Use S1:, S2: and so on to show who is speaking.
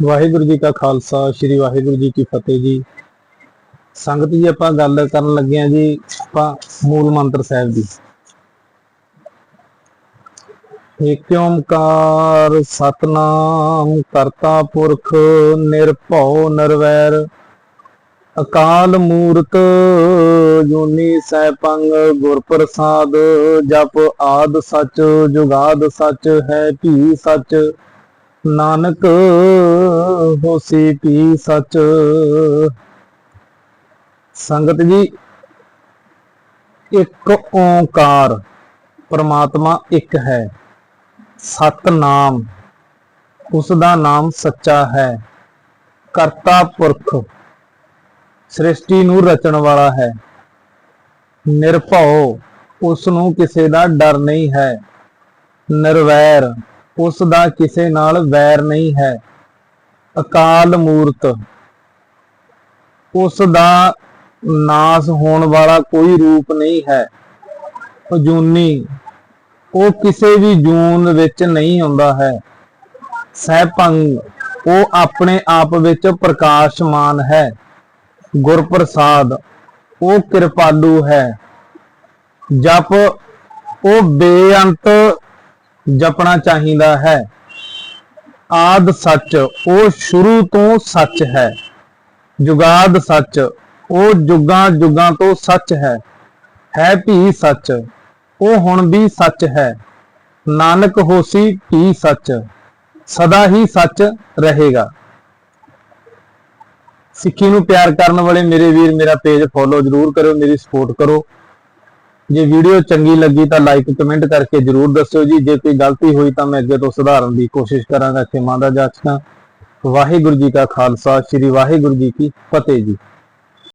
S1: ਵਾਹਿਗੁਰੂ ਜੀ ਕਾ ਖਾਲਸਾ, ਸ੍ਰੀ ਵਾਹਿਗੁਰੂ ਜੀ ਕੀ ਫਤਿਹ ਜੀ। ਸੰਗਤ ਜੀ, ਆਪਾਂ ਗੱਲ ਕਰਨ ਲੱਗੇ ਆ ਜੀ, ਆਪਾਂ ਮੂਲ ਮੰਤਰ ਸਾਹਿਬ ਦੀ। ਏਕ ਓੰਕਾਰ ਸਤਨਾਮ ਕਰਤਾ ਪੁਰਖ ਨਿਰਭਉ ਨਿਰਵੈਰ, ਅਕਾਲ ਮੂਰਤ ਜੂਨੀ ਸੈਭੰ ਗੁਰ ਪ੍ਰਸਾਦ ਜਪ ਆਦ ਸਚ, ਜੁਗਾਦ ਸਚ, ਹੈ ਭੀ ਸਚ। ਨਾਨਕ ਹੋਸੀ ਪੀ ਸਚ? ਸੰਗਤ ਜੀ, ਇੱਕ ਓੰਕਾਰ ਪਰਮਾਤਮਾ ਇੱਕ ਹੈ, ਸਤਨਾਮ ਉਸ ਦਾ ਨਾਮ ਸੱਚਾ ਹੈ, ਕਰਤਾ ਪੁਰਖ, ਸ੍ਰਿਸ਼ਟੀ ਨੂੰ ਰਚਣ ਵਾਲਾ ਹੈ, ਨਿਰਭਉ ਉਸ ਨੂੰ ਕਿਸੇ ਦਾ ਡਰ ਨਹੀਂ ਹੈ, ਨਿਰਵੈਰ ਉਸ ਦਾ ਕਿਸੇ ਨਾਲ ਵੈਰ ਨਹੀਂ ਹੈ। ਅਕਾਲ ਮੂਰਤ। ਉਸ ਦਾ ਨਾਸ ਹੋਣ ਵਾਲਾ ਕੋਈ ਰੂਪ ਨਹੀਂ ਹੈ। ਅਜੂਨੀ। ਉਹ ਕਿਸੇ ਵੀ ਜੂਨ ਵਿੱਚ ਨਹੀਂ ਆਉਂਦਾ ਹੈ। ਸਹਿਪੰਗ। ਉਹ ਆਪਣੇ ਆਪ ਵਿੱਚ ਪ੍ਰਕਾਸ਼ਮਾਨ ਹੈ। ਗੁਰਪ੍ਰਸਾਦ। ਉਹ ਕਿਰਪਾਲੂ ਹੈ। ਜਪ। ਉਹ ਬੇਅੰਤ ਜਪਣਾ ਚਾਹੀਦਾ ਹੈ। ਆਦ ਸੱਚ, ਉਹ ਸ਼ੁਰੂ ਤੋਂ ਸੱਚ ਹੈ। ਜੁਗਾਦ ਸੱਚ, ਉਹ ਜੁਗਾਂ ਜੁਗਾਂ ਤੋਂ ਸੱਚ ਹੈ। ਹੈ ਭੀ ਸੱਚ, ਉਹ ਹੁਣ ਵੀ ਸੱਚ ਹੈ। ਨਾਨਕ ਹੋਸੀ ਭੀ ਸੱਚ, ਸਦਾ ਹੀ ਸੱਚ ਰਹੇਗਾ। ਸਿੱਖੀ ਨੂੰ ਪਿਆਰ ਕਰਨ ਵਾਲੇ ਮੇਰੇ ਵੀਰ, ਮੇਰਾ ਪੇਜ ਫੋਲੋ ਜਰੂਰ ਕਰੋ ਮੇਰੀ ਸਪੋਰਟ ਕਰੋ। ਜੇ ਵੀਡੀਓ ਚੰਗੀ ਲੱਗੀ ਤਾਂ ਲਾਈਕ ਕਮੈਂਟ ਕਰਕੇ ਜਰੂਰ ਦੱਸਿਓ ਜੀ। ਜੇ ਕੋਈ ਗਲਤੀ ਹੋਈ ਤਾਂ ਮੈਂ ਅੱਗੇ ਤੋਂ ਸੁਧਾਰਨ ਦੀ ਕੋਸ਼ਿਸ਼ ਕਰਾਂਗਾ। ਖਿਮਾ ਦਾ ਜਾਚਨਾ ਵਾਹਿਗੁਰੂ ਜੀ ਕਾ ਖਾਲਸਾ, ਸ੍ਰੀ ਵਾਹਿਗੁਰੂ ਜੀ ਕੀ ਫਤਿਹ ਜੀ।